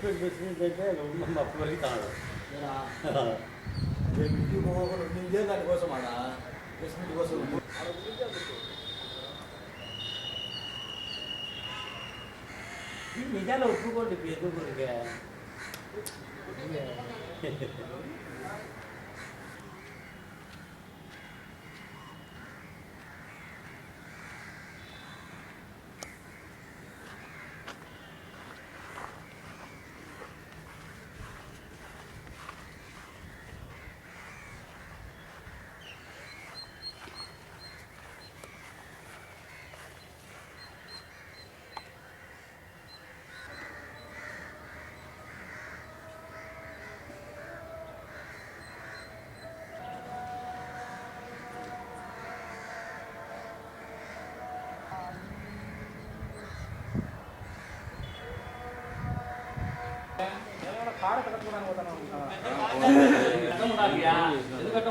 Express பஸ்ஸுன்னு கேட்டு ஒன்றும் அப்போ வரைக்கும் காணும் ఇంటికి పోకుండా నిందే దానికోసం ఆడ ప్లేస్మెంట్ కోసం నిజాలు ఒప్పుకోండి ఎందుకు ఎందుకంటే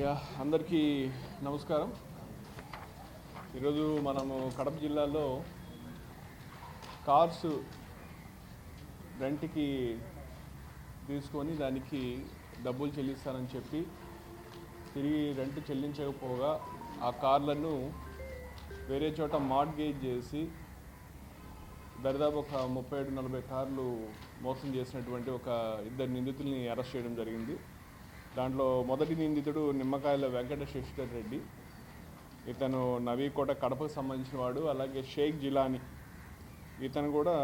యా అందరికీ నమస్కారం. ఈరోజు మనము కడప జిల్లాలో కార్స్ రెంట్కి తీసుకొని దానికి డబ్బులు చెల్లిస్తానని చెప్పి తిరిగి రెంట్ చెల్లించకపోగా ఆ కార్లను వేరే చోట మార్గేజ్ చేసి దరిదాపు ఒక ముప్పై ఏడు నలభై కార్లు మోసం చేసినటువంటి ఒక ఇద్దరు నిందితుల్ని అరెస్ట్ చేయడం జరిగింది. దాంట్లో మొదటి నిందితుడు నిమ్మకాయల వెంకటశేషర్ రెడ్డి. ఇతను నవీకోట కడపకు సంబంధించిన వాడు అలాగే షేక్ జిలాని. ఇతను కూడా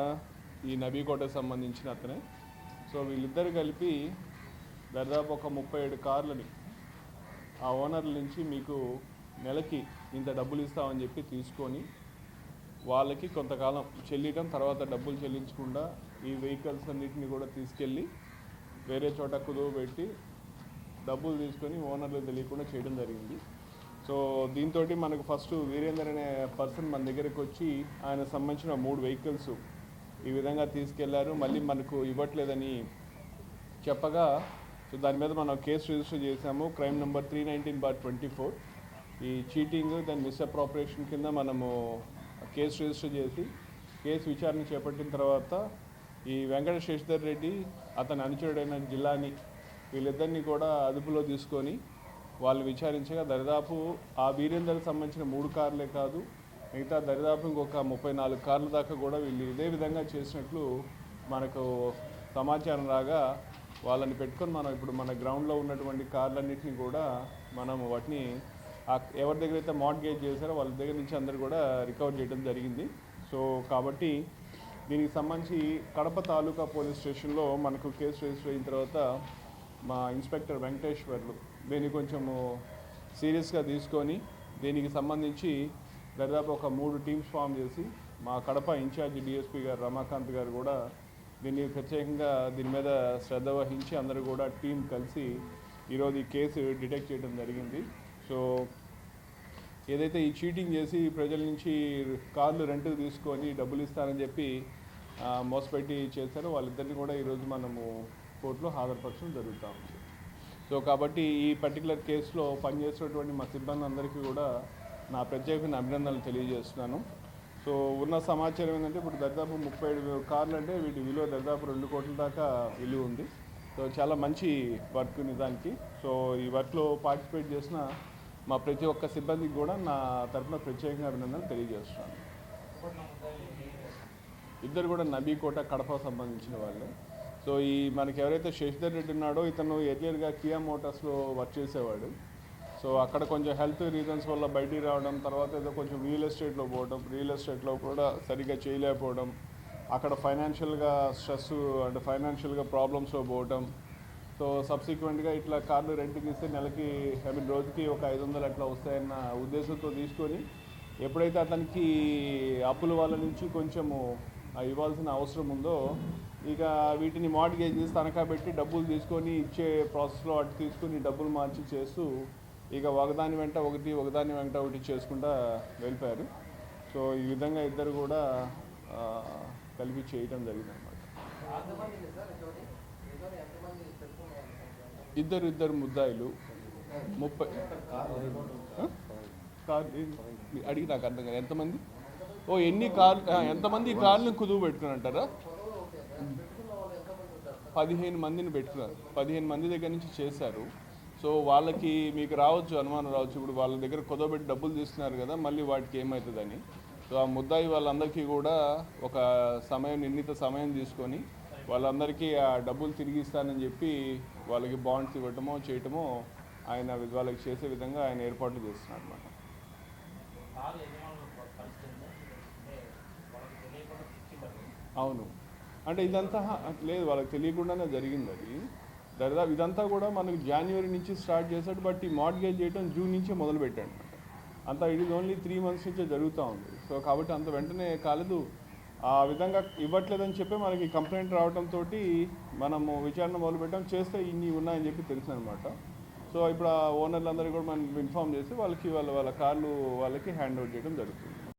ఈ నవీకోటకు సంబంధించిన అతనే. సో వీళ్ళిద్దరు కలిపి దాదాపు ఒక ముప్పై ఏడు కార్లని ఆ ఓనర్ల నుంచి మీకు నెలకి ఇంత డబ్బులు ఇస్తామని చెప్పి తీసుకొని వాళ్ళకి కొంతకాలం చెల్లియటం తర్వాత డబ్బులు చెల్లించకుండా ఈ వెహికల్స్ అన్నిటిని కూడా తీసుకెళ్ళి వేరే చోట కుదువ పెట్టి డబ్బులు తీసుకొని ఓనర్లు తెలియకుండా చేయడం జరిగింది. సో దీంతో మనకు ఫస్ట్ వీరేందర్ అనే పర్సన్ మన దగ్గరికి వచ్చి ఆయన సంబంధించిన మూడు వెహికల్స్ ఈ విధంగా తీసుకెళ్ళారు. మళ్ళీ మనకు ఇవ్వట్లేదని చెప్పగా సో దాని మీద మనం కేసు రిజిస్టర్ చేశాము. Crime number three nineteen bar twenty four. ఈ చీటింగ్ దాని మిస్అప్రాపరేషన్ కింద మనము కేసు రిజిస్టర్ చేసి కేసు విచారణ చేపట్టిన తర్వాత ఈ వెంకట శశిధర్ రెడ్డి అతని అనుచరుడైన జిల్లాని వీళ్ళిద్దరిని కూడా అదుపులో తీసుకొని వాళ్ళు విచారించగా దరిదాపు ఆ వీరేందర్కి సంబంధించిన మూడు కార్లే కాదు మిగతా దరిదాపు ఇంకొక ముప్పై నాలుగు కార్ల దాకా కూడా వీళ్ళు ఇదే విధంగా చేసినట్లు మనకు సమాచారం రాగా వాళ్ళని పెట్టుకొని మనం ఇప్పుడు మన గ్రౌండ్లో ఉన్నటువంటి కార్లన్నింటినీ కూడా మనం వాటిని ఎవరి దగ్గర అయితే మార్ట్గేజ్ చేశారో వాళ్ళ దగ్గర నుంచి అందరు కూడా రికవర్ చేయడం జరిగింది. సో కాబట్టి దీనికి సంబంధించి కడప తాలూకా పోలీస్ స్టేషన్లో మనకు కేసు రిజిస్టర్ అయిన తర్వాత మా ఇన్స్పెక్టర్ వెంకటేశ్వర్లు దీన్ని కొంచెము సీరియస్గా తీసుకొని దీనికి సంబంధించి దాదాపు ఒక మూడు టీమ్స్ ఫామ్ చేసి మా కడప ఇన్ఛార్జ్ డిఎస్పీ గారు రమాకాంత్ గారు కూడా దీన్ని ప్రత్యేకంగా దీని మీద శ్రద్ధ వహించి అందరూ కూడా టీం కలిసి ఈరోజు ఈ కేసు డిటెక్ట్ చేయడం జరిగింది. సో ఏదైతే ఈ చీటింగ్ చేసి ప్రజల నుంచి కార్లు రెంట్కి తీసుకొని డబ్బులు ఇస్తానని చెప్పి మోసపెట్టి చేశారో వాళ్ళిద్దరిని కూడా ఈరోజు మనము కోర్టులో హాజరుపరచడం జరుగుతూ ఉంది. సో కాబట్టి ఈ పర్టికులర్ కేసులో పనిచేస్తున్నటువంటి మా సిబ్బంది అందరికీ కూడా నా ప్రత్యేకమైన అభినందనలు తెలియజేస్తున్నాను. సో ఉన్న సమాచారం ఏంటంటే ఇప్పుడు దాదాపు ముప్పై ఏడు కార్లు అంటే వీటి విలువ దాదాపు రెండు కోట్ల దాకా విలువ ఉంది. సో చాలా మంచి వర్క్ నిజానికి సో ఈ వర్క్లో పార్టిసిపేట్ చేసిన మా ప్రతి ఒక్క సిబ్బందికి కూడా నా తరఫున ప్రత్యేకంగా అభినందనలు తెలియజేస్తున్నాను. ఇద్దరు కూడా నబీకోట కడప సంబంధించిన వాళ్ళే. సో ఈ మనకి ఎవరైతే శశిధర్ రెడ్డి ఉన్నాడో ఇతను ఎర్లియర్గా కియా మోటార్స్లో వర్క్ చేసేవాడు. సో అక్కడ కొంచెం హెల్త్ రీజన్స్ వల్ల బయటికి రావడం తర్వాత ఏదో కొంచెం రియల్ ఎస్టేట్లో పోవడం రియల్ ఎస్టేట్లో కూడా సరిగ్గా చేయలేకపోవడం అక్కడ ఫైనాన్షియల్గా స్ట్రెస్ అంటే ఫైనాన్షియల్గా ప్రాబ్లమ్స్లో పోవడం. సో సబ్సిక్వెంట్గా ఇట్లా కార్లు రెంట్కి ఇస్తే నెలకి ఐ మీన్ రోజుకి ఒక ఐదు వందలు అట్లా వస్తాయన్న ఉద్దేశంతో తీసుకొని ఎప్పుడైతే అతనికి అప్పుల వాళ్ళ నుంచి కొంచెము ఇవ్వాల్సిన అవసరం ఉందో ఇక వీటిని మార్టిగేజెస్ చేసి తనఖా పెట్టి డబ్బులు తీసుకొని ఇచ్చే ప్రాసెస్లో అటు తీసుకొని డబ్బులు మార్చి చేస్తూ ఇక ఒకదాని వెంట ఒకటి ఒకదాని వెంట ఒకటి చేసుకుంటా వెళ్ళిపోయారు. సో ఈ విధంగా ఇద్దరు కూడా కలిపి చేయటం జరిగింది అనమాట ఇద్దరు ఇద్దరు ముద్దాయిలు. ముప్పై అడిగి నాకు అర్థం కాదు ఎంతమంది? ఓ ఎన్ని కార్లు ఎంతమంది ఈ కార్లను కుదువు పెట్టుకుని అంటారా పదిహేను మందిని పెట్టుకున్నారు. పదిహేను మంది దగ్గర నుంచి చేశారు. సో వాళ్ళకి మీకు రావచ్చు అనుమానం రావచ్చు. ఇప్పుడు వాళ్ళ దగ్గర కుదవబెట్టి డబ్బులు తీస్తున్నారు కదా మళ్ళీ వాటికి ఏమవుతుందని సో ఆ ముద్దాయి వాళ్ళందరికీ కూడా ఒక సమయం నిర్ణీత సమయం తీసుకొని వాళ్ళందరికీ ఆ డబ్బులు తిరిగి ఇస్తానని చెప్పి వాళ్ళకి బాండ్స్ ఇవ్వటమో చేయటమో ఆయన వాళ్ళకి చేసే విధంగా ఆయన ఏర్పాట్లు చేస్తున్నారు అనమాట కారు యజమానుల పరిస్థితి ఏంటంటే వాళ్ళకి తెలియకుండా తెచ్చింటారు అవును. అంటే ఇదంతా లేదు వాళ్ళకి తెలియకుండానే జరిగింది అది. దాదాపు ఇదంతా కూడా మనకు జనవరి నుంచి స్టార్ట్ చేశాడు బట్ ఈ మార్గేజ్ చేయడం జూన్ నుంచే మొదలు పెట్టాడు. అంతా it is only three months నుంచే జరుగుతూ ఉంది. సో కాబట్టి అంత వెంటనే కాలేదు. ఆ విధంగా ఇవ్వట్లేదని చెప్పి మనకి కంప్లైంట్ రావడంతో మనము విచారణ మొదలు పెట్టాం. చేస్తే ఇన్ని ఉన్నాయని చెప్పి తెలుసు అనమాట సో ఇప్పుడు ఆ ఓనర్లందరికీ కూడా మనం ఇన్ఫామ్ చేసి వాళ్ళకి వాళ్ళ వాళ్ళ కార్లు వాళ్ళకి హ్యాండ్ ఓవర్ చేయడం జరుగుతుంది.